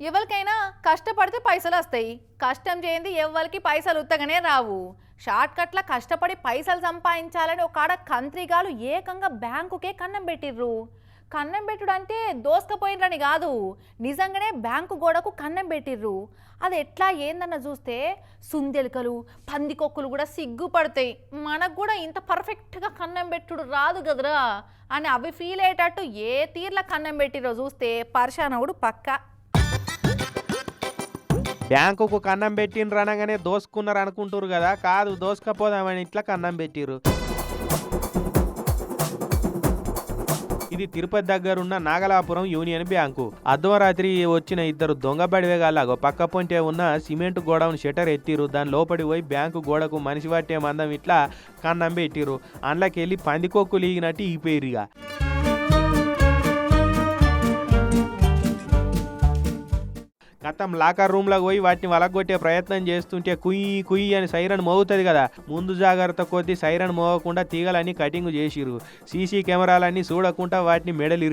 ఎవరికైనా కష్టపడితే పైసలు వస్తాయి. కష్టం చేయండి ఎవరికి పైసలు ఉత్తగానే రావు. షార్ట్కట్ల కష్టపడి పైసలు సంపాదించాలని ఒక ఆడ కంత్రిగాలు ఏకంగా బ్యాంకుకే కన్నం పెట్టిర్రు. కన్నం పెట్టుడు అంటే దోసుకపోయినరని కాదు. నిజంగానే బ్యాంకు గోడకు కన్నం పెట్టిర్రు. అది ఎట్లా ఏందన్న చూస్తే సుందెలుకలు పందికొక్కులు కూడా సిగ్గుపడతాయి. మనకు కూడా ఇంత పర్ఫెక్ట్గా కన్నం పెట్టుడు రాదు కదరా. అని అవి ఫీల్ అయ్యేటట్టు ఏ తీర్ల కన్నం పెట్టిరో చూస్తే పర్షానవుడు పక్కా. బ్యాంకుకు కన్నం పెట్టిండ్రు అనగానే దోసుకున్నారు అనుకుంటారు కదా. కాదు దోసుకపోదామని ఇట్లా కన్నం పెట్టిరు ఇది తిరుపతి దగ్గరున్న నాగలాపురం యూనియన్ బ్యాంకు. అర్ధరాత్రి వచ్చిన ఇద్దరు దొంగ బడివేగాళ్ళగో పక్క పొంటే ఉన్న సిమెంట్ గోడౌన్ షటర్ ఎత్తిరు దాని లోపడి పోయి బ్యాంకు గోడకు మనిషి పట్టే మందం ఇట్లా కన్నం పెట్టిరు అందులోకి వెళ్ళి పందికొక్కు లీగినట్టు ఈపోయిరు గతం లాకర్ రూమ్లోకి పోయి వాటిని వలగొట్టే ప్రయత్నం చేస్తుంటే కుయ్యి కుయ్యి అని సైరన్ మోగుతుంది కదా. ముందు జాగ్రత్త కొద్దీ సైరన్ మోగకుండా తీగలన్నీ కటింగ్ చేసిర్రు. సీసీ కెమెరాలన్నీ చూడకుండా వాటిని మెడలు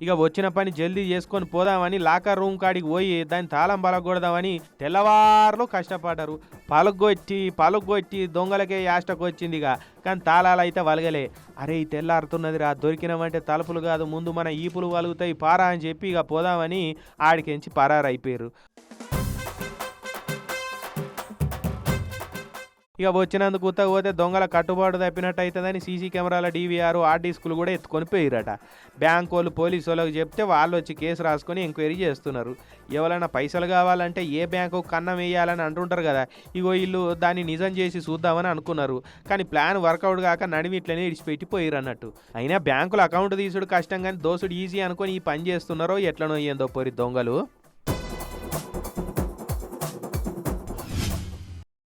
ఇక వచ్చిన పని జల్దీ చేసుకొని పోదామని లాకర్ రూమ్ కాడికి పోయి దాన్ని తాళం పలగొడదామని తెల్లవారులు కష్టపడ్డారు. పలగొట్టి పలుగొట్టి దొంగలకే యాష్టకు వచ్చింది ఇక. కానీ తాళాలు అయితే వలగలే. అరే ఈ తెల్లారుతున్నది రా దొరికినామంటే తలుపులు కాదు ముందు మన ఈపులు వలుగుతాయి పారా అని చెప్పి ఇక పోదామని ఆడికెంచి పరారైపోయారు ఇక వచ్చినందుకు ఉత్తగ పోతే దొంగల కట్టుబాటు తప్పినట్టు అవుతుందని సీసీ కెమెరాల డీవీఆర్ ఆర్ డిస్కులు కూడా ఎత్తుకొని పోయిరట బ్యాంక్ వాళ్ళు పోలీసు వాళ్ళకి చెప్తే వాళ్ళు వచ్చి కేసు రాసుకొని ఎంక్వైరీ చేస్తున్నారు. ఎవరైనా పైసలు కావాలంటే ఏ బ్యాంకు కన్నం వేయాలని అంటుంటారు కదా. ఇగో వీళ్ళు దాన్ని నిజం చేసి చూద్దామని అనుకున్నారు. కానీ ప్లాన్ వర్కౌట్ కాక నడిమి ఇట్లనే ఇడిచిపెట్టి పోయిరు అన్నట్టు అయినా బ్యాంకులో అకౌంట్ తీసుడు కష్టం కానీ దోసుడు ఈజీ అనుకొని ఈ పని చేస్తున్నారో ఎట్లనో ఏందో పోరి దొంగలు.